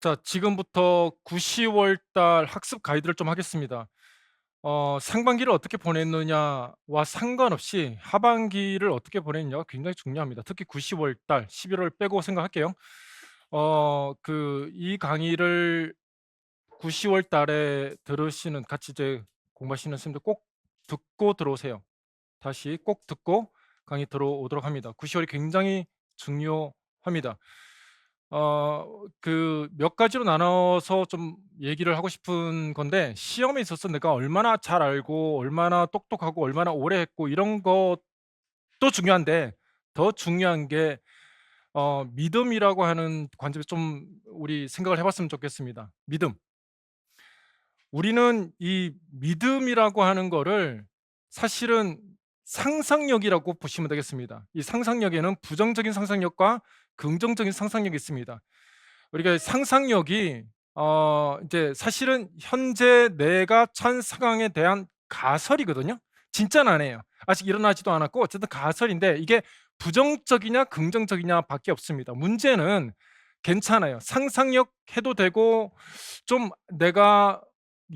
자, 지금부터 9, 10월 달 학습 가이드를 좀 하겠습니다. 어, 상반기를 어떻게 보냈느냐와 상관없이 하반기를 어떻게 보냈느냐가 굉장히 중요합니다. 특히 9, 10월 달, 11월 빼고 생각할게요. 어, 그 이 강의를 9, 10월 달에 들으시는 같이 이제 공부하시는 선생님들 꼭 듣고 들어오세요. 다시 꼭 듣고 강의 들어오도록 합니다. 9, 10월이 굉장히 중요합니다. 어 그 몇 가지로 나눠서 좀 얘기를 하고 싶은 건데 시험에 있어서 내가 얼마나 잘 알고 얼마나 똑똑하고 얼마나 오래 했고 이런 것도 중요한데 더 중요한 게 어 믿음이라고 하는 관점에서 좀 우리 생각을 해 봤으면 좋겠습니다. 믿음. 우리는 이 믿음이라고 하는 거를 사실은 상상력이라고 보시면 되겠습니다. 이 상상력에는 부정적인 상상력과 긍정적인 상상력이 있습니다. 우리가 상상력이 어 이제 사실은 현재 내가 처한 상황에 대한 가설이거든요. 진짜는 아니에요. 아직 일어나지도 않았고 어쨌든 가설인데 이게 부정적이냐 긍정적이냐 밖에 없습니다. 문제는 괜찮아요. 상상력 해도 되고 좀 내가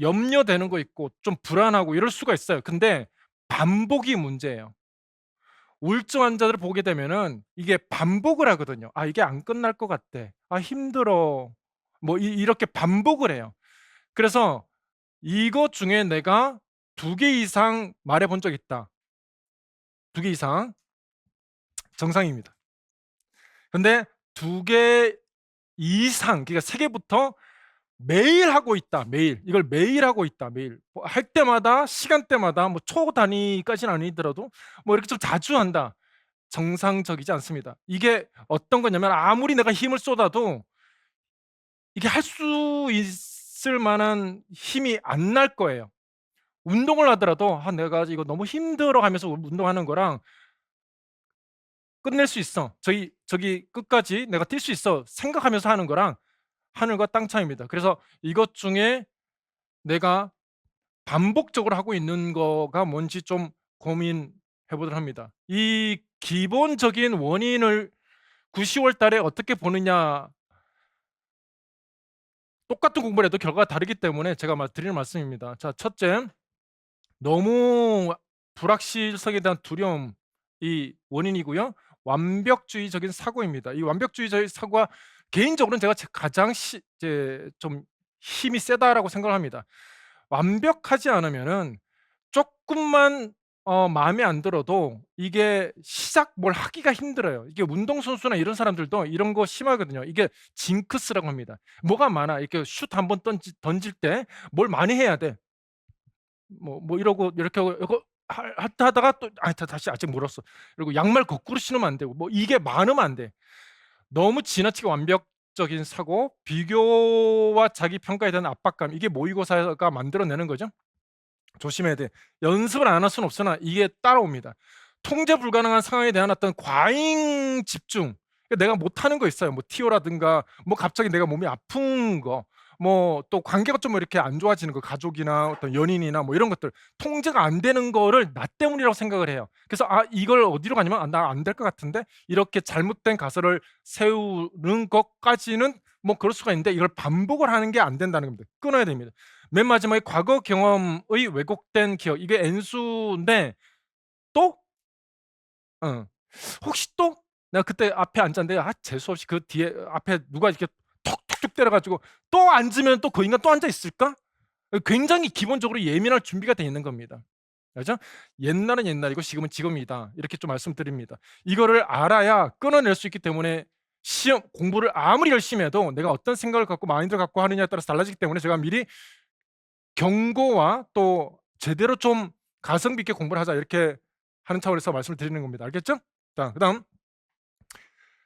염려되는 거 있고 좀 불안하고 이럴 수가 있어요. 근데 반복이 문제예요. 우울증 환자들을 보게 되면은 이게 반복을 하거든요. '아 이게 안 끝날 것 같대. 아 힘들어.' 뭐 이 이렇게 반복을 해요. 그래서 이것 중에 내가 2 개 이상 말해 본 적 있다. 2 개 이상 정상입니다. 근데 2 개 이상 그러니까 3 개부터 매일 하고 있다. 매일. 이걸 매일 하고 있다. 매일. 뭐 할 때마다 시간대마다 뭐 초 단위까지는 아니더라도 뭐 이렇게 좀 자주 한다. 정상적이지 않습니다. 이게 어떤 거냐면 아무리 내가 힘을 쏟아도 이게 할 수 있을 만한 힘이 안 날 거예요. 운동을 하더라도 '아 내가 이거 너무 힘들어.' 하면서 운동하는 거랑 '끝낼 수 있어. 저기 저기 끝까지 내가 뛸 수 있어.' 생각하면서 하는 거랑 하늘과 땅 차이입니다. 그래서 이것 중에 내가 반복적으로 하고 있는 거가 뭔지 좀 고민해 보도록 합니다. 이 기본적인 원인을 9, 10월 달에 어떻게 보느냐 똑같은 공부를 해도 결과가 다르기 때문에 제가 마 드리는 말씀입니다. 자, 첫째, 너무 불확실성에 대한 두려움이 원인이고요. 완벽주의적인 사고입니다. 이 완벽주의적인 사고가 개인적으로는 제가 제 가장 시 이제 좀 힘이 세다라고 생각을 합니다. 완벽하지 않으면은 쪼끔만 어 마음에 안 들어도 이게 시작 뭘 하기가 힘들어요. 이게 운동선수나 이런 사람들도 이런 거 심하거든요. 이게 징크스라고 합니다. 뭐가 많아. 이렇게 슛 한 번 던지 던질 때 뭘 많이 해야 돼. 뭐 뭐 이러고 이렇게 하고 이거 할 하다 하다가 또 '아 다 다시 아직 멀었어.' 그리고 양말 거꾸로 신으면 안 되고 뭐 이게 많으면 안 돼. 너무 지나치게 완벽적인 사고, 비교와 자기 평가에 대한 압박감 이게 모의고사가 만들어내는 거죠. 조심해야 돼. 연습을 안 할 수는 없으나 이게 따라옵니다. 통제 불가능한 상황에 대한 어떤 과잉 집중. 그러니까 내가 못하는 거 있어요. 뭐 티오라든가 뭐 갑자기 내가 몸이 아픈 거. 뭐 또 관계가 좀 이렇게 안 좋아지는 거 가족이나 어떤 연인이나 뭐 이런 것들 통제가 안 되는 거를 나 때문이라고 생각을 해요. 그래서 '아 이걸 어디로 가냐면 아 나안 될 것 같은데.' 이렇게 잘못된 가설을 세우는 것까지는 뭐 그럴 수가 있는데 이걸 반복을 하는 게 안 된다는 겁니다. 끊어야 됩니다. 맨 마지막에 과거 경험의 왜곡된 기억 이게 N수인데 또 어 혹시 또 내가 그때 앞에 앉았는데 아 재수 없이 그 뒤에 앞에 누가 이렇게 톡톡톡 때려 가지고 또 앉으면 또 그 인간 또 앉아 있을까? 굉장히 기본적으로 예민할 준비가 돼 있는 겁니다. 그죠? 옛날은 옛날이고 지금은 지금이다. 이렇게 좀 말씀드립니다. 이거를 알아야 끊어낼 수 있기 때문에 시험 공부를 아무리 열심히 해도 내가 어떤 생각을 갖고 마인드를 갖고 하느냐에 따라서 달라지기 때문에 제가 미리 경고와 또 제대로 좀 가성비 있게 공부를 하자 이렇게 하는 차원에서 말씀을 드리는 겁니다. 알겠죠? 자, 그다음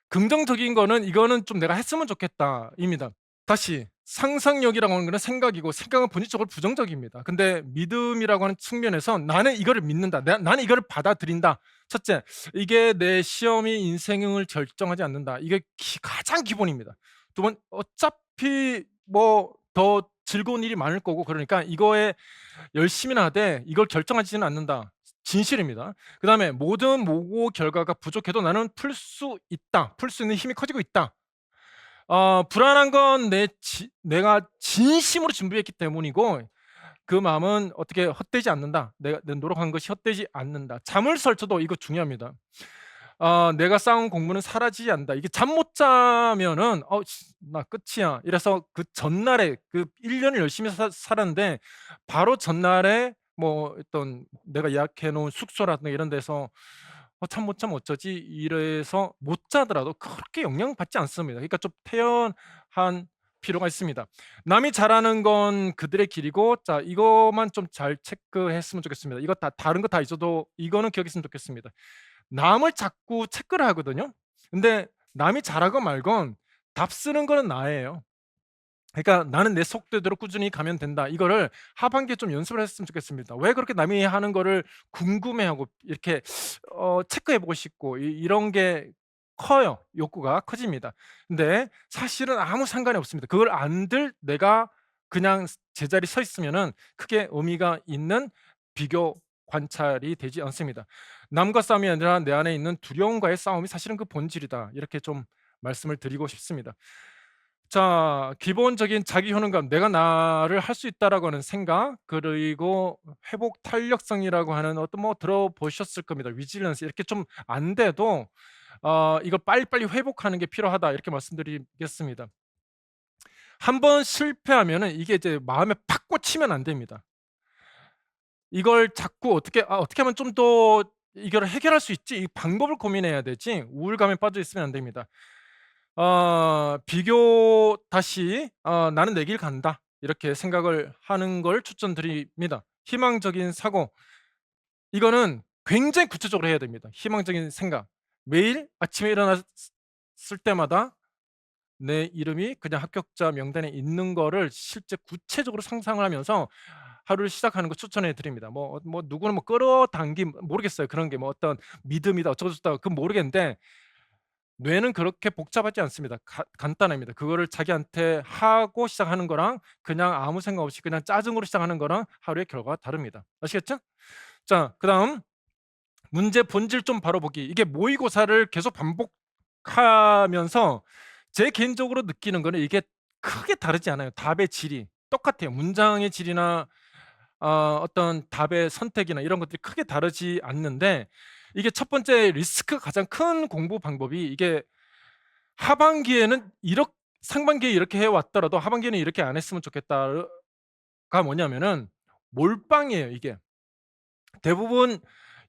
긍정적인 거는 이거는 좀 내가 했으면 좋겠다입니다. 다시 상상력이라고 하는 거는 생각이고 생각은 본질적으로 부정적입니다. 근데 믿음이라고 하는 측면에서 나는 이거를 믿는다. 나, 나는 이거를 받아들인다. 첫째, 이게 내 시험이 인생을 결정하지 않는다. 이게 기- 가장 기본입니다. 두 번, 어차피 뭐 더 즐거운 일이 많을 거고 그러니까 이거에 열심히나 하되 이걸 결정하지는 않는다. 진실입니다. 그 다음에 모든 모고 결과가 부족해도 나는 풀 수 있다. 풀 수 있는 힘이 커지고 있다. 어 불안한 건 내 지 내가 진심으로 준비했기 때문이고 그 마음은 어떻게 헛되지 않는다. 내가 내 노력한 것이 헛되지 않는다. 잠을 설쳐도 이거 중요합니다. 어 '내가 쌓은 공부는 사라지지 않는다.' 이게 잠 못 자면은 '어 씨나 끝이야.' 이래서 그 전날에 그 1 년을 열심히 사 살았는데 바로 전날에 뭐 어떤 내가 예약해 놓은 숙소라든가 이런 데서 '어 잠 못 자면 어쩌지?' 이래서 못 자더라도 그렇게 영향 받지 않습니다. 그러니까 좀 태연한 필요가 있습니다. 남이 잘하는 건 그들의 길이고 자 이것만 좀 잘 체크했으면 좋겠습니다. 이거 다 다른 거다 잊어도 이거는 기억했으면 좋겠습니다. 남을 자꾸 체크를 하거든요. 근데 남이 잘하건 말건 답 쓰는 거는 나예요. 그러니까 '나는 내 속도대로 꾸준히 가면 된다.' 이거를 하반기에 좀 연습을 했으면 좋겠습니다. 왜 그렇게 남이 하는 거를 궁금해하고 이렇게 어 체크해 보고 싶고 이 이런 게 커요. 욕구가 커집니다. 근데 사실은 아무 상관이 없습니다. 그걸 안들 내가 그냥 제자리에 서 있으면은 크게 의미가 있는 비교 관찰이 되지 않습니다. 남과 싸움이 아니라 내 안에 있는 두려움과의 싸움이 사실은 그 본질이다. 이렇게 좀 말씀을 드리고 싶습니다. 자 기본적인 자기 효능감 '내가 나를 할 수 있다.'라고 하는 생각 그리고 회복 탄력성이라고 하는 어떤 뭐 들어보셨을 겁니다. resilience 이렇게 좀 안 돼도 어 '이걸 빨리빨리 회복하는 게 필요하다.' 이렇게 말씀드리겠습니다. 한번 실패하면은 이게 이제 마음에 팍 꽂히면 안 됩니다. 이걸 자꾸 어떻게 '아 어떻게 하면 좀 더 이거를 해결할 수 있지?' 이 방법을 고민해야 되지 우울감에 빠져 있으면 안 됩니다. 어 비교 다시 어 '나는 내 길 간다.' 이렇게 생각을 하는 걸 추천드립니다. 희망적인 사고 이거는 굉장히 구체적으로 해야 됩니다. 희망적인 생각. 매일 아침에 일어났을 때마다 내 이름이 그냥 합격자 명단에 있는 거를 실제 구체적으로 상상을 하면서 하루를 시작하는 거 추천해 드립니다. 뭐 뭐 누구는 뭐 끌어당김 모르겠어요. 그런 게 뭐 어떤 믿음이다 어쩌고 저쩌다 그건 모르겠는데 뇌는 그렇게 복잡하지 않습니다. 가 간단합니다. 그거를 자기한테 하고 시작하는 거랑 그냥 아무 생각 없이 그냥 짜증으로 시작하는 거랑 하루의 결과가 다릅니다. 아시겠죠? 자 그다음 문제 본질 좀 바로 보기. 이게 모의고사를 계속 반복하면서 제 개인적으로 느끼는 거는 이게 크게 다르지 않아요. 답의 질이 똑같아요. 문장의 질이나 어 어떤 답의 선택이나 이런 것들이 크게 다르지 않는데 이게 첫 번째 리스크가 가장 큰 공부 방법이 이게 하반기에는 이렇 상반기에 이렇게 해 왔더라도 하반기에는 이렇게 안 했으면 좋겠다가 뭐냐면은 몰빵이에요 이게. 대부분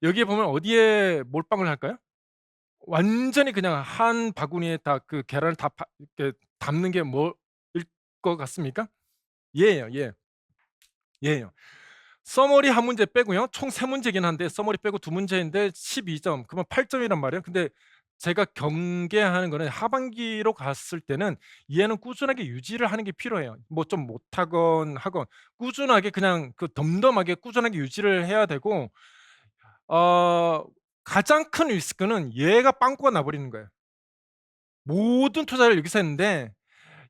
여기에 보면 어디에 몰빵을 할까요? 완전히 그냥 한 바구니에 다 그 계란을 다 파 이렇게 담는 게 뭐일 것 같습니까? 예예요. 예. 예예요. 서머리 1 문제 빼고요. 총3 문제긴 한데 서머리 빼고 2 문제인데 12점 그러면 8 점이란 말이에요. 근데 제가 경계하는 거는 하반기로 갔을 때는 얘는 꾸준하게 유지를 하는 게 필요해요. 뭐 좀 못하건 하건 꾸준하게 그냥 그 덤덤하게 꾸준하게 유지를 해야 되고 어 가장 큰 리스크는 얘가 빵꾸가 나 버리는 거예요. 모든 투자를 여기서 했는데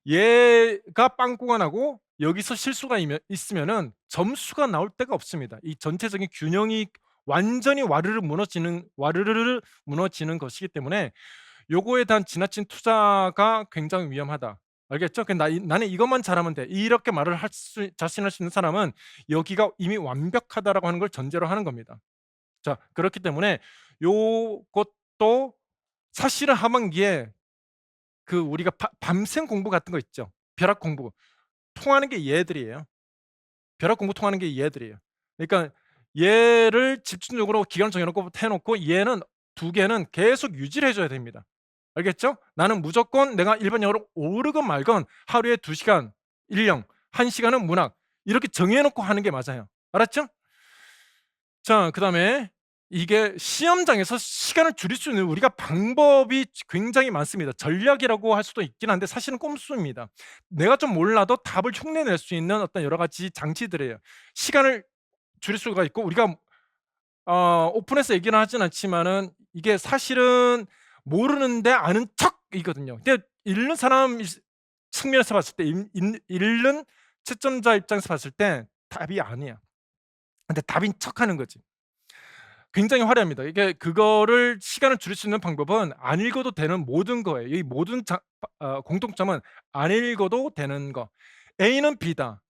얘가 빵꾸가 나고 여기서 실수가 있으면은 점수가 나올 데가 없습니다. 이 전체적인 균형이 완전히 와르르 무너지는 와르르르 무너지는 것이기 때문에 요거에 대한 지나친 투자가 굉장히 위험하다. 알겠죠? 그나이 '나는 이것만 잘하면 돼.' 이렇게 말을 할 수 자신할 수 있는 사람은 여기가 이미 완벽하다라고 하는 걸 전제로 하는 겁니다. 자 그렇기 때문에 요것도 사실은 하반기에 그 우리가 바 밤샘 공부 같은 거 있죠. 벼락 공부. 통하는 게 얘들이에요. 벼락 공부 통하는 게 얘들이에요. 그러니까 얘를 집중적으로 기간을 정해 놓고 해 놓고 얘는 2 개는 계속 유지를 해 줘야 됩니다. 알겠죠? 나는 무조건 내가 일반 영어로 오르건 말건 하루에 2 시간 일령, 1 시간은 문학 이렇게 정해 놓고 하는 게 맞아요. 알았죠? 자 그 다음에 이게 시험장에서 시간을 줄일 수 있는 우리가 방법이 굉장히 많습니다. 전략이라고 할 수도 있긴 한데 사실은 꼼수입니다. 내가 좀 몰라도 답을 흉내낼 수 있는 어떤 여러 가지 장치들이에요. 시간을 줄일 수가 있고 우리가 어 오픈해서 얘기는 하진 않지만은 이게 사실은 모르는데 아는 척이거든요. 근데 읽는 사람 이 측면에서 봤을 때 읽는 채점자 입장에서 봤을 때 답이 아니야. 근데 답인 척하는 거지. 굉장히 화려합니다. 이게 그거를 시간을 줄일 수 있는 방법은 안 읽어도 되는 모든 거예요. 이 모든 자, 어, 공통점은 안 읽어도 되는 거. A는 B다.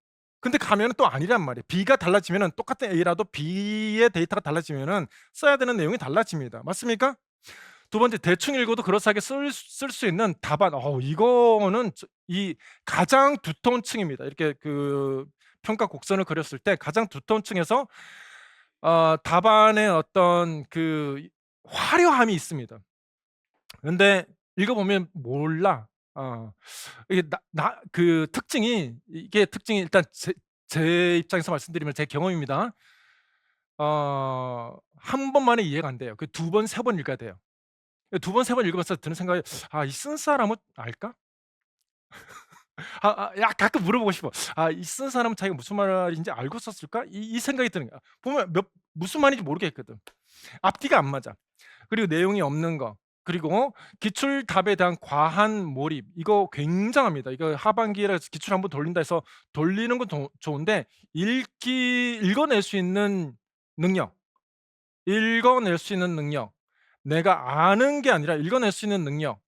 근데 가면은 또 아니란 말이에요. B가 달라지면은 똑같은 A라도 B의 데이터가 달라지면은 써야 되는 내용이 달라집니다. 맞습니까? 두 번째 대충 읽어도 그럴싸하게 쓸 수 있는 답안. 어 이거는 저- 이 가장 두터운 층입니다. 이렇게 그 평가 곡선을 그렸을 때 가장 두터운 층에서 어 답안의 어떤 그 화려함이 있습니다. 근데 읽어보면 몰라. 어. 이게 나 나 그 특징이 이게 특징이 일단 제 제 입장에서 말씀드리면 제 경험입니다. 어 한 번만에 이해가 안 돼요. 그 두 번, 세 번 읽어야 돼요. 두 번, 세 번 읽으면서 드는 생각이 '아 이 쓴 사람은 알까?' 아 아 야 가끔 물어보고 싶어. '아 이 쓴 사람은 자기가 무슨 말인지 알고 썼을까?' 이 이 생각이 드는 거야. 보면 몇 무슨 말인지 모르겠거든. 앞뒤가 안 맞아. 그리고 내용이 없는 거. 그리고 기출 답에 대한 과한 몰입. 이거 굉장합니다. 이거 하반기에 기출 한번 돌린다 해서 돌리는 건 도- 좋은데 읽기 읽어낼 수 있는 능력. 읽어낼 수 있는 능력. 내가 아는 게 아니라 읽어낼 수 있는 능력.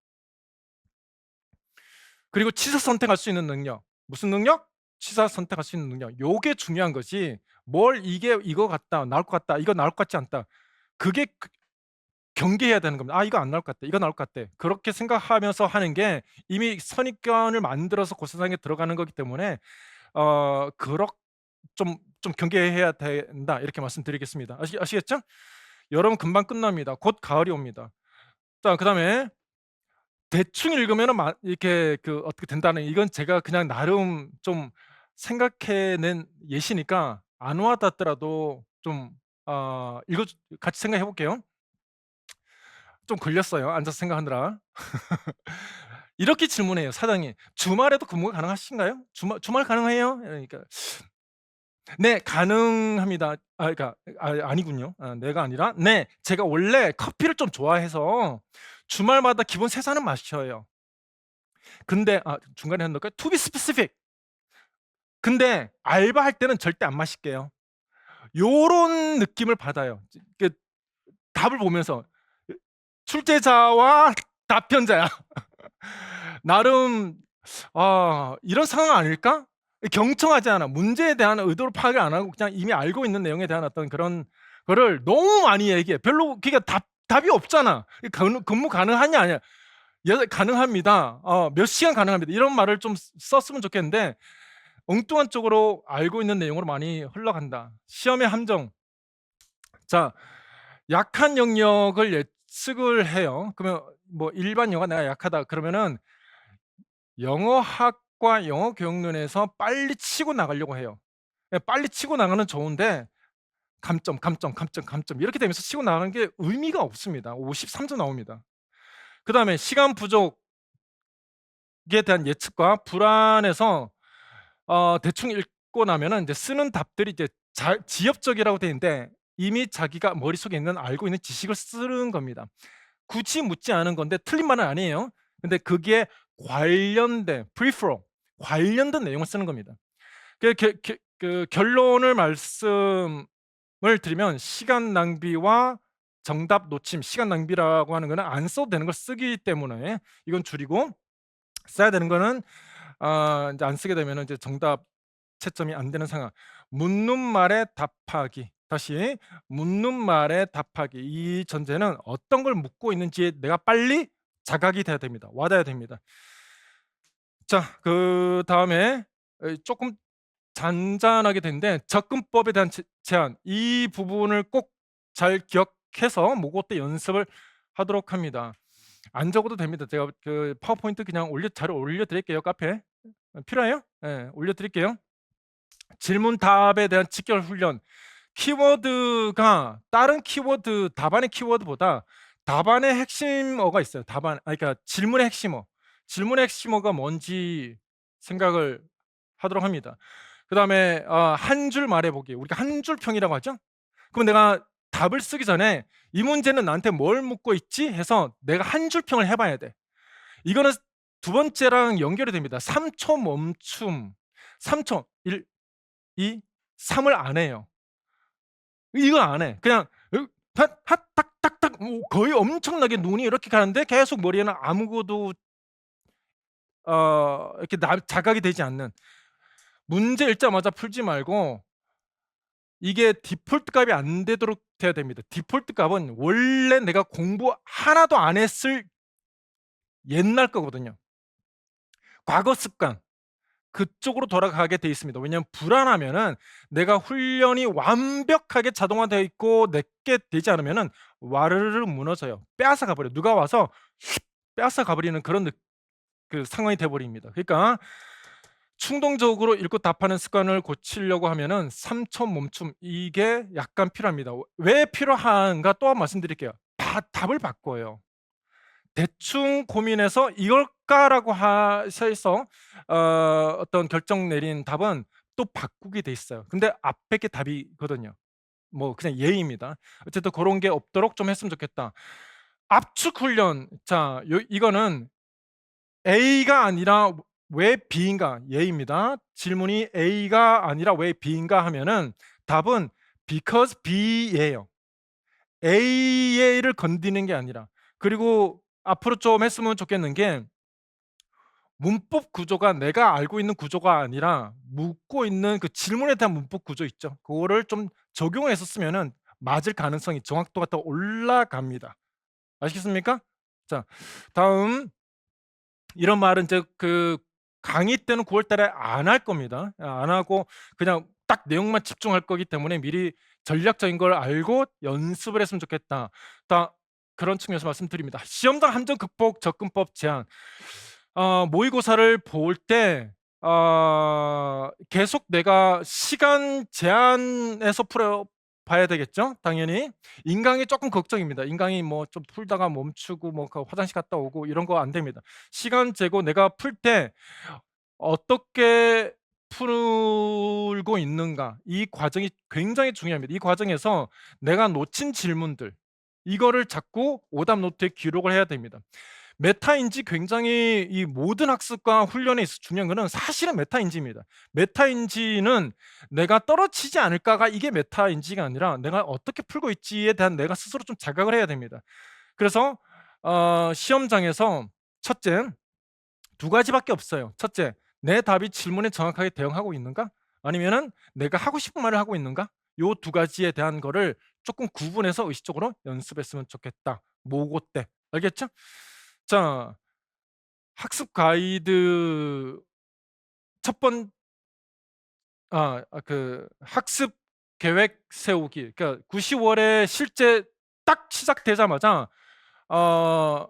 그리고 취사 선택할 수 있는 능력. 무슨 능력? 취사 선택할 수 있는 능력. 요게 중요한 거지. 뭘 이게 이거 같다. 나올 것 같다. 이거 나올 것 같지 않다. 그게 그 경계해야 되는 겁니다. '아 이거 안 나올 것 같다. 이거 나올 것 같아.' 그렇게 생각하면서 하는 게 이미 선입견을 만들어서 고 세상에 들어가는 거기 때문에 어 그렇 좀 좀 경계해야 된다. 이렇게 말씀드리겠습니다. 아시 아시겠죠? 여름 금방 끝납니다. 곧 가을이 옵니다. 자 그 다음에 대충 읽으면은 마 이렇게 그 어떻게 된다는 이건 제가 그냥 나름 좀 생각해 낸 예시니까 안 와닿더라도 좀 어 읽어 주 같이 생각해 볼게요. 좀 걸렸어요, 앉아서 생각하느라. 이렇게 질문해요, 사장이. "주말에도 근무가 가능하신가요? 주말 주말 가능해요?" 이러니까 "네, 가능합니다." 아 그러니까 아 아니군요. 아 네가 아니라 "네, 제가 원래 커피를 좀 좋아해서 주말마다 기본 3 잔은 마셔요. 근데" 아 중간에 한 넣을까요? "To be specific. 근데 알바할 때는 절대 안 마실게요." 요런 느낌을 받아요. 그 답을 보면서 그 출제자와 답변자야. 나름 '아 이런 상황 아닐까?' 경청하지 않아. 문제에 대한 의도를 파악을 안 하고 그냥 이미 알고 있는 내용에 대한 어떤 그런 거를 너무 많이 얘기해. 별로 그러니까 답 답이 없잖아. 근무 가능하냐 아니야. 예 가능합니다. 어 몇 시간 가능합니다. 이런 말을 좀쓰 썼으면 좋겠는데 엉뚱한 쪽으로 알고 있는 내용으로 많이 흘러간다. 시험의 함정. 자 약한 영역을 예측을 해요. 그러면 뭐 일반 영어가 내가 약하다 그러면은 영어학과 영어 교육론에서 빨리 치고 나가려고 해요. 예 빨리 치고 나가는 좋은데 감점, 감점, 감점, 감점 이렇게 되면서 치고 나가는 게 의미가 없습니다. 53점 나옵니다. 그 다음에 시간 부족에 대한 예측과 불안해서 어 대충 읽고 나면은 인제 쓰는 답들이 이제 자 지엽적이라고 돼 있는데 이미 자기가 머릿속에 있는 알고 있는 지식을 쓰는 겁니다. 굳이 묻지 않은 건데 틀린 말은 아니에요. 근데 그게 관련된 peripheral 관련된 내용을 쓰는 겁니다. 그게게그 결론을 말씀을 드리면 시간 낭비와 정답 놓침, 시간 낭비라고 하는 거는 안 써도 되는 걸 쓰기 때문에 이건 줄이고 써야 되는 거는 아 인제 안 쓰게 되면은 이제 정답 채점이 안 되는 상황. 묻는 말에 답하기. 다시 묻는 말에 답하기. 이 전제는 어떤 걸 묻고 있는지에 내가 빨리 자각이 돼야 됩니다. 와 닿아야 됩니다. 자 그 다음에 에 쪼끔 잔잔하게 됐는데 접근법에 대한 제 제안 이 부분을 꼭 잘 기억해서 모고 때 연습을 하도록 합니다. 안 적어도 됩니다. 제가 그 파워포인트 그냥 올려 자료 올려 드릴게요, 카페에. 어 필요해요? 예. 올려 드릴게요. 질문 답에 대한 직결 훈련. 키워드가 다른 키워드 답안의 키워드보다 답안의 핵심어가 있어요. 답안 아 그러니까 질문의 핵심어. 질문의 핵심어가 뭔지 생각을 하도록 합니다. 그 다음에 어 한줄 말해 보기. 우리가 한 줄 평이라고 하죠? 그럼 내가 답을 쓰기 전에 '이 문제는 나한테 뭘 묻고 있지?' 해서 내가 한 줄 평을 해 봐야 돼. 이거는 두 번째랑 연결이 됩니다. 3초 멈춤. 3 초. 1, 2, 3을 안 해요. 이거 안 해. 그냥 으핫핫 딱 딱딱뭐 거의 엄청나게 눈이 이렇게 가는데 계속 머리에는 아무것도 어 이렇게 나 자각이 되지 않는 문제 읽자마자 풀지 말고 이게 디폴트 값이 안 되도록 돼야 됩니다. 디폴트 값은 원래 내가 공부 하나도 안 했을 옛날 거거든요. 과거 습관 그쪽으로 돌아가게 돼 있습니다. 왜냐하면 불안하면은 내가 훈련이 완벽하게 자동화되어 있고 내게 되지 않으면은 와르르 무너져요. 빼앗아 가버려요. 누가 와서 빼앗아 가버리는 그런 느그 상황이 돼 버립니다. 그러니까 충동적으로 읽고 답하는 습관을 고치려고 하면은 3초 멈춤 이게 약간 필요합니다. 왜 필요한가 또 말씀드릴게요. 다 답을 바꿔요. 대충 고민해서 '이걸까?'라고 하셔서 어 어떤 결정 내린 답은 또 바꾸게 돼 있어요. 근데 앞에 게 답이거든요. 뭐 그냥 예입니다. 어쨌든 고런 게 없도록 좀 했으면 좋겠다. 압축 훈련 자 요 이거는 A가 아니라 왜 B인가 예입니다. 질문이 A가 아니라 왜 B인가 하면은 답은 because B예요. A를 건드리는 게 아니라. 그리고 앞으로 좀 했으면 좋겠는 게 문법 구조가 내가 알고 있는 구조가 아니라 묻고 있는 그 질문에 대한 문법 구조 있죠. 그거를 좀 적용했었으면은 맞을 가능성이 정확도가 더 올라갑니다. 아시겠습니까? 자 다음 이런 말은 이제 그 강의 때는 9월 달에 안 할 겁니다. 아안 하고 그냥 딱 내용만 집중할 거기 때문에 미리 전략적인 걸 알고 연습을 했으면 좋겠다. 다 그런 측면에서 말씀드립니다. 시험당 함정 극복 접근법 제안. 어 모의고사를 볼때 어 계속 내가 시간 제한에서 풀어 봐야 되겠죠 당연히. 인강이 쪼끔 걱정입니다. 인강이 뭐 좀 풀다가 멈추고 뭐그 화장실 갔다 오고 이런 거 안 됩니다. 시간 재고 내가 풀 때 어떻게 풀고 있는가 이 과정이 굉장히 중요합니다. 이 과정에서 내가 놓친 질문들 이거를 자꾸 오답 노트에 기록을 해야 됩니다. 메타인지 굉장히 이 모든 학습과 훈련에 있어서 중요한 거는 사실은 메타인지입니다. 메타인지는 내가 떨어지지 않을까가 이게 메타인지가 아니라 내가 어떻게 풀고 있지에 대한 내가 스스로 좀 자각을 해야 됩니다. 그래서 어 시험장에서 첫째 두 가지밖에 없어요. 첫째, 내 답이 질문에 정확하게 대응하고 있는가? 아니면은 내가 하고 싶은 말을 하고 있는가? 요 두 가지에 대한 거를 조금 구분해서 의식적으로 연습했으면 좋겠다. 모고 때. 알겠죠? 자. 학습 가이드 첫 번아 학습 계획 세우기. 그러니까 9, 10 월에 실제 딱 시작되자마자 어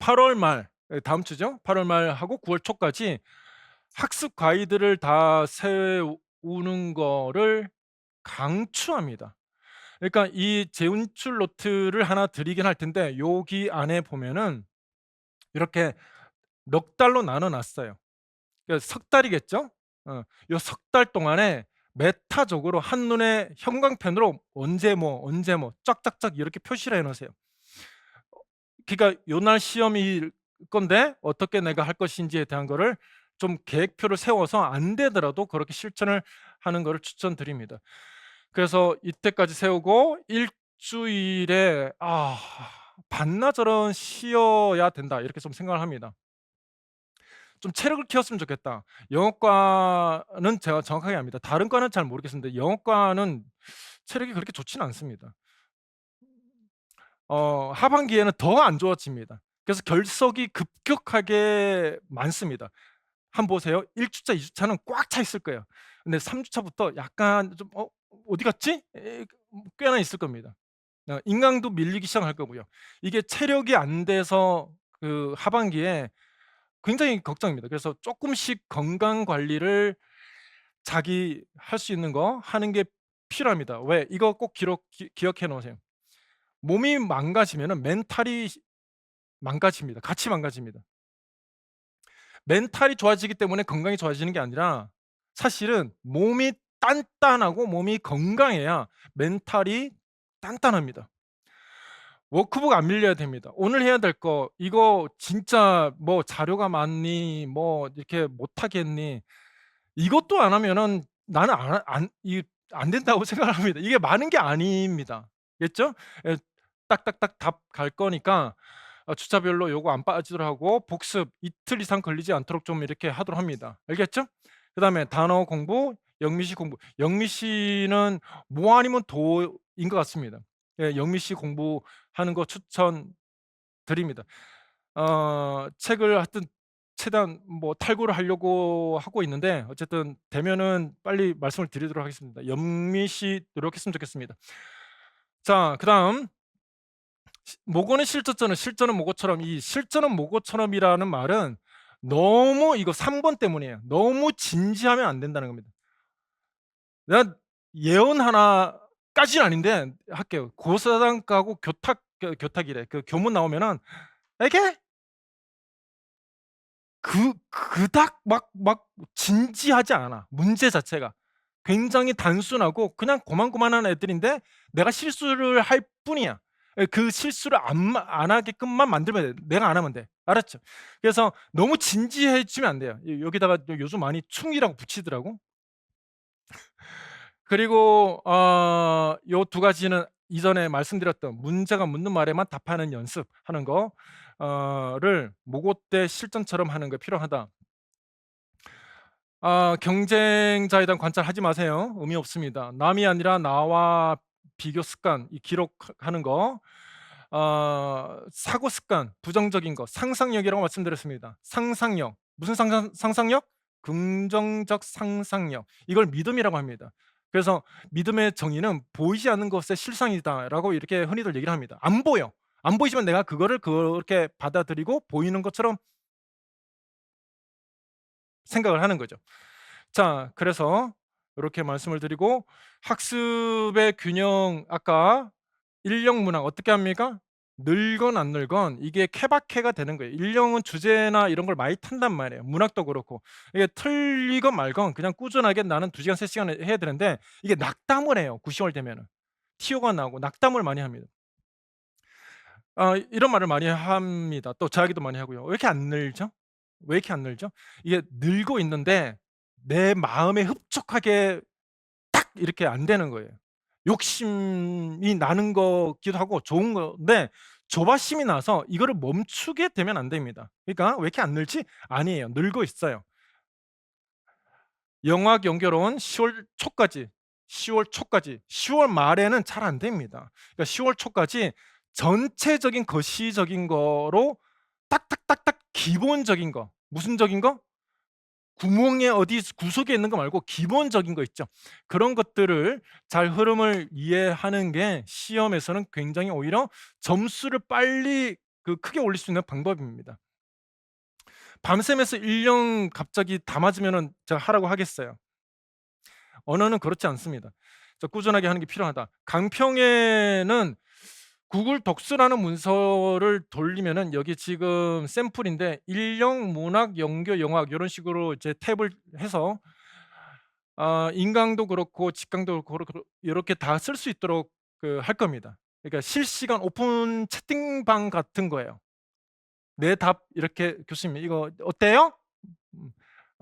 8 월 말 예 다음 주죠. 8 월 말하고 9 월 초까지 학습 가이드를 다 세우는 거를 강추합니다. 그러니까 이 제운출 노트를 하나 드리긴 할 텐데 여기 안에 보면은 이렇게 넉 달로 나눠 놨어요. 그러니까 석 달이겠죠? 어. 요석달 동안에 메타적으로 한눈에 형광펜으로 언제 뭐 언제 뭐 쫙쫙쫙 이렇게 표시를 해 놓으세요. 그러니까 요날 시험일 건데 어떻게 내가 할 것인지에 대한 거를 좀 계획표를 세워서 안 되더라도 그렇게 실천을 하는 거를 추천드립니다. 그래서 이때까지 세우고 일 주일에 '아 반나절은 쉬어야 된다.' 이렇게 좀 생각을 합니다. 좀 체력을 키웠으면 좋겠다. 영어과는 제가 정확하게 압니다. 다른 과는 잘 모르겠는데 영어과는 체력이 그렇게 좋지는 않습니다. 어 하반기에는 더 안 좋아집니다. 그래서 결석이 급격하게 많습니다. 한번 보세요. 1 주차, 2 주차는 꽉 차 있을 거예요. 근데 3 주차부터 약간 좀 '어 어디 갔지?' 에 꽤나 있을 겁니다. 어 인강도 밀리기 시작할 거고요. 이게 체력이 안 돼서 그 하반기에 굉장히 걱정입니다. 그래서 쪼끔씩 건강 관리를 자기 할 수 있는 거 하는 게 필요합니다. 왜? 이거 꼭 기록 기 기억해 놓으세요. 몸이 망가지면은 멘탈이 망가집니다. 같이 망가집니다. 멘탈이 좋아지기 때문에 건강이 좋아지는 게 아니라 사실은 몸이 단단하고 몸이 건강해야 멘탈이 단단합니다. 워크북 안 밀려야 됩니다. 오늘 해야 될 거 이거 진짜 뭐 자료가 많니 뭐 이렇게 못 하겠니 이것도 안 하면은 나는 안 안 이 안 된다고 생각을 합니다. 이게 많은 게 아닙니다. 겠죠? 예 딱딱딱 답 갈 거니까 어 주차별로 요거 안 빠지도록 하고 복습 이틀 이상 걸리지 않도록 좀 이렇게 하도록 합니다. 알겠죠? 그 다음에 단어 공부, 영미시 공부. 영미시는 뭐 아니면 도인 것 같습니다. 예 영미시 공부하는 거 추천 드립니다. 어 책을 하여튼 최대한 뭐 탈구를 하려고 하고 있는데 어쨌든 되면은 빨리 말씀을 드리도록 하겠습니다. 영미시 노력했으면 좋겠습니다. 자 그다음 시 모고는 실저자는 실전은 모고처럼 이 실전은 모고처럼이라는 말은 너무 이거 3번 때문이에요. 너무 진지하면 안 된다는 겁니다. 내가 예언 하나까지는 아닌데 할게요. 고사장과고 교탁 교 교탁이래. 그 교문 나오면은 이렇게 그 그닥 막 막 진지하지 않아. 문제 자체가. 굉장히 단순하고 그냥 고만고만한 애들인데 내가 실수를 할 뿐이야. 예그 실수를 안 마 안 하게끔만 만들면 돼. 내가 안 하면 돼. 알았죠? 그래서 너무 진지해지면 안 돼요. 여 여기다가 요 요즘 많이 충이라고 붙이더라고. 그리고 어요2 가지는 이전에 말씀드렸던 문제가 묻는 말에만 답하는 연습하는 거어를 모고 때 실전처럼 하는 게 필요하다. 아 경쟁자에 대한 관찰하지 마세요. 의미 없습니다. 남이 아니라 나와 비교 습관 이 기록하는 거 어 사고 습관 부정적인 거 상상력이라고 말씀드렸습니다. 상상력 무슨 상상 상상력? 긍정적 상상력 이걸 믿음이라고 합니다. 그래서 "믿음의 정의는 보이지 않는 것의 실상이다."라고 이렇게 흔히들 얘기를 합니다. 안 보여. 안 보이지만 내가 그거를 그렇게 받아들이고 보이는 것처럼 생각을 하는 거죠. 자 그래서 요렇게 말씀을 드리고 학습의 균형 아까 일령 문항 어떻게 합니까? 늘건 안 늘건 이게 케바케가 되는 거예요. 일령은 주제나 이런 걸 많이 탄단 말이에요. 문학도 그렇고. 이게 틀리건 말건 그냥 꾸준하게 나는 2 시간 3 시간을 해야 되는데 이게 낙담을 해요 9-10월 되면은. 티오가 나오고 낙담을 많이 합니다. 어 이런 말을 많이 합니다. 또저 이야기도 많이 하고요. "왜 이렇게 안 늘죠? 왜 이렇게 안 늘죠?" 이게 늘고 있는데 내 마음에 흡족하게 딱 이렇게 안 되는 거예요. 욕심이 나는 거기도 하고 좋은 건데 조바심이 나서 이거를 멈추게 되면 안 됩니다. 그러니까 '왜 이렇게 안 늘지?' 아니에요. 늘고 있어요. 영학 연결은 10월 초까지, 10월 초까지 10월 말에는 잘 안 됩니다. 그러니까 10월 초까지 전체적인 거시적인 거로 딱딱딱딱 기본적인 거 무슨 적인 거? 구멍에 어디 구석에 있는 거 말고 기본적인 거 있죠. 그런 것들을 잘 흐름을 이해하는 게 시험에서는 굉장히 오히려 점수를 빨리 그 크게 올릴 수 있는 방법입니다. 밤샘에서 일령 갑자기 다 맞으면은 제가 하라고 하겠어요? 언어는 그렇지 않습니다. 저 꾸준하게 하는 게 필요하다. 강평에는 구글 독스라는 문서를 돌리면은 여기 지금 샘플인데 일령, 문학, 영교, 영학 요런 식으로 이제 탭을 해서 아 인강도 그렇고 직강도 그렇고 요렇게 다 쓸 수 있도록 그 할 겁니다. 그러니까 실시간 오픈 채팅방 같은 거예요. 내 답 이렇게 "교수님 이거 어때요?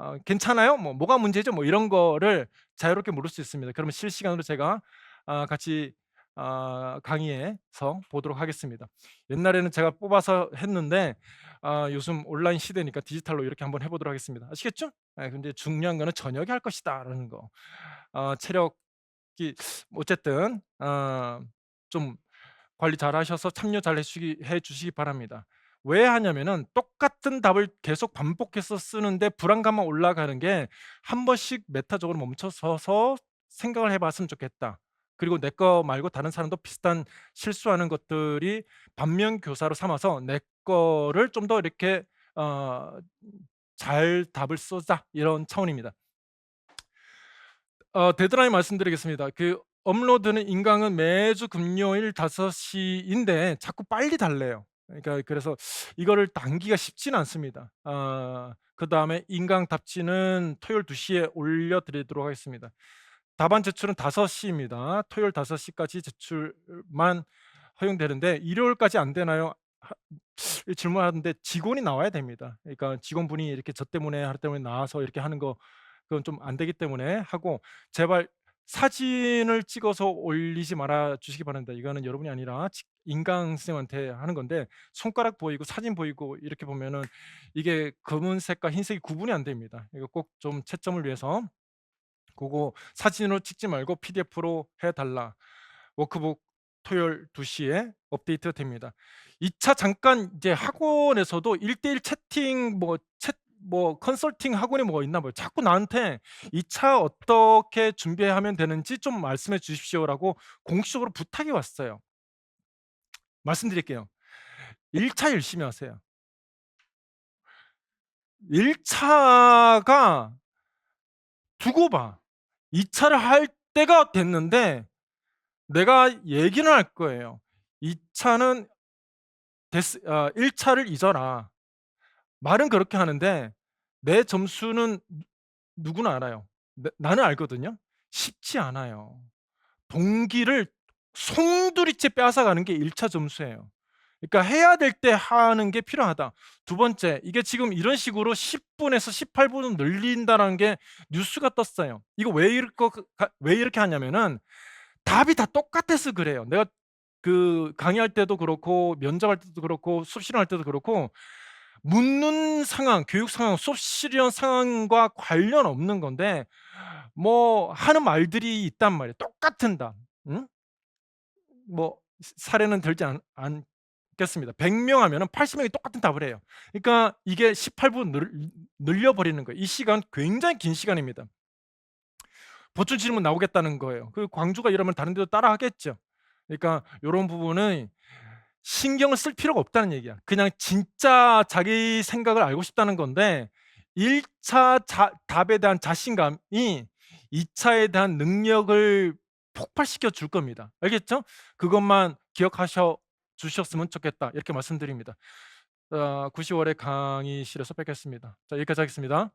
음어 괜찮아요? 뭐 뭐가 문제죠?" 뭐 이런 거를 자유롭게 물을 수 있습니다. 그러면 실시간으로 제가 아 같이 아 강의해서 보도록 하겠습니다. 옛날에는 제가 뽑아서 했는데 아 요즘 온라인 시대니까 디지털로 이렇게 한번 해 보도록 하겠습니다. 아시겠죠? 예 근데 중요한 거는 "저녁에 할 것이다."라는 거. 어 체력이 어쨌든 어 좀 관리 잘 하셔서 참여 잘 해주시기 해 주시기 바랍니다. 왜 하냐면은 똑같은 답을 계속 반복해서 쓰는데 불안감만 올라가는 게 '한 번씩 메타적으로 멈춰서서 생각을 해 봤으면 좋겠다.' 그리고 내 거 말고 다른 사람도 비슷한 실수하는 것들이 반면 교사로 삼아서 '내 거를 좀 더 이렇게 어 잘 답을 쓰자.' 이런 차원입니다. 어 데드라인 말씀드리겠습니다. 그 업로드는 인강은 매주 금요일 5 시인데 자꾸 빨리 달래요. 그러니까 그래서 이거를 남기가 쉽지는 않습니다. 어 그 다음에 인강 답지는 토요일 2 시에 올려 드리도록 하겠습니다. 답안 제출은 5 시입니다. 토요일 5 시까지 제출만 허용되는데 "일요일까지 안 되나요?" 질문하는데 직원이 나와야 됩니다. 그러니까 직원분이 이렇게 저 때문에 하루 때문에 나와서 이렇게 하는 거 그건 좀 안 되기 때문에 하고 제발 사진을 찍어서 올리지 말아 주시기 바랍니다. 이거는 여러분이 아니라 직 인강 선생님한테 하는 건데 손가락 보이고 사진 보이고 이렇게 보면은 이게 검은색과 흰색이 구분이 안 됩니다. 이거 꼭 좀 채점을 위해서 고거 사진으로 찍지 말고 PDF로 해 달라. 워크북 토요일 2 시에 업데이트가 됩니다. 2차 잠깐 이제 학원에서도 1대1 채팅 뭐 채 뭐 컨설팅 학원이 뭐가 있나 봐요. 자꾸 나한테 "2 차 어떻게 준비하면 되는지 좀 말씀해 주십시오."라고 공식적으로 부탁이 왔어요. 말씀드릴게요. 1차 열심히 하세요. 1 차가 두고 봐. 2 차를 할 때가 됐는데 내가 얘기는 할 거예요. "2 차는 됐으 어1 차를 잊어라." 말은 그렇게 하는데 내 점수는 누 누구나 알아요. 나 나는 알거든요. 쉽지 않아요. 동기를 송두리째 빼앗아가는 게 1차 점수예요. 그러니까 해야 될 때 하는 게 필요하다. 2 번째 이게 지금 이런 식으로 10 분에서 18 분으로 늘린다라는 게 뉴스가 떴어요. 이거 왜거그가왜 이렇게 하냐면은 답이 다 똑같아서 그래요. 내가 그 강의할 때도 그렇고 면접할 때도 그렇고 수업 실험할 때도 그렇고 묻는 상황, 교육 상황, 수업 실현 상황과 관련 없는 건데 뭐 하는 말들이 있단 말이에요. 똑같은 답. 응? 뭐사 사례는 들지 않않 겠습니다. 100명 하면은 80 명이 똑같은 답을 해요. 그러니까 이게 18분늘 늘려 버리는 거예요. 이 시간 굉장히 긴 시간입니다. 보충 질문 나오겠다는 거예요. 그 광주가 이러면 다른 데도 따라 하겠죠. 그러니까 요런 부분은 신경을 쓸 필요가 없다는 얘기야. 그냥 진짜 자기 생각을 알고 싶다는 건데 1차 자 답에 대한 자신감이 2 차에 대한 능력을 폭발시켜 줄 겁니다. 알겠죠? 그것만 기억하셔 주셨으면 좋겠다. 이렇게 말씀드립니다. 어9 10 월에 강의실에서 뵙겠습니다. 자 여기까지 하겠습니다.